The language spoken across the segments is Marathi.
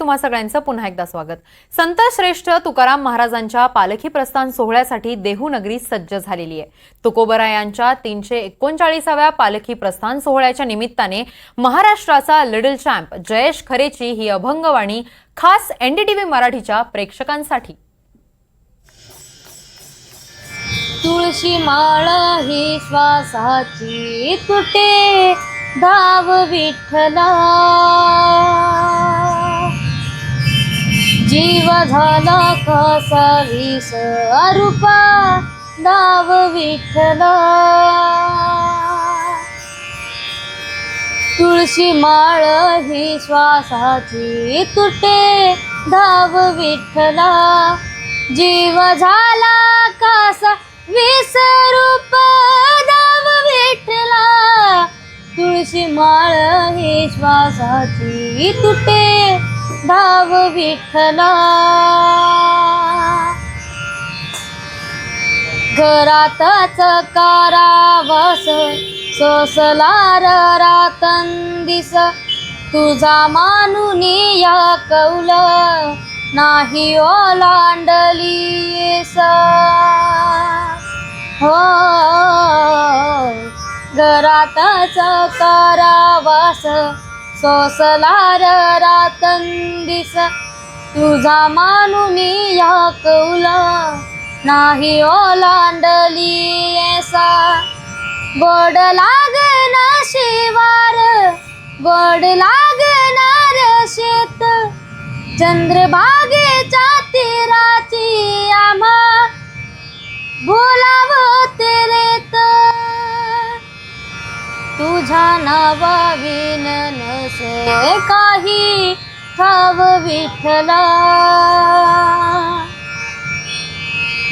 तुम्हा सगळ्यांचं पुन्हा एकदा स्वागत. संत श्रेष्ठ तुकाराम महाराजांच्या पालखी प्रस्थान सोहळ्यासाठी देहू नगरी सज्ज झालेली आहे. तुकोबरा यांच्या तीनशे एकोणचाळीसाव्या पालखी प्रस्थान सोहळ्याच्या निमित्ताने महाराष्ट्राचा लिडल चॅम्प जयेश खरेची ही अभंगवाणी खास एनडीटीव्ही मराठीच्या प्रेक्षकांसाठी. तुळशी माळ ही श्वासाची तुटे धाव विठ्ठला. जीव झाला कसा विस अरूपा धाव विठ्ठल. तुळशी माळ ही श्वासाची तुटे धाव विठ्ठला. जीव झाला कासा विसरूप धाव विठ्ठला. तुळशी माळ ही श्वासाची तुटे धाव विठ्ठला. घरातच कारावस सोसलार रातंदिस तुझा मानुनी या कौल नाही ओलांडलीस हो घरातच कारावास सोसलार रातंदिस तुझा मानुनी या कौला. नाही ओलांडलीसा गोड लागना शिवार गोड लागणार शेत. चंद्रभागेच्या तीराची आम्हा बोला माझ्या नावा विन नसे काही ठाव विठला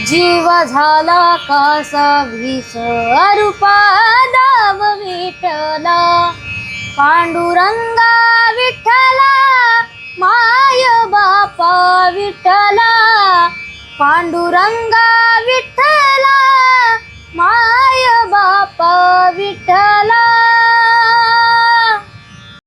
जीव झाला कासा विस अरूपा दाव विठला पांडुरंगा विठला माय बापा विठला पांडुरंगा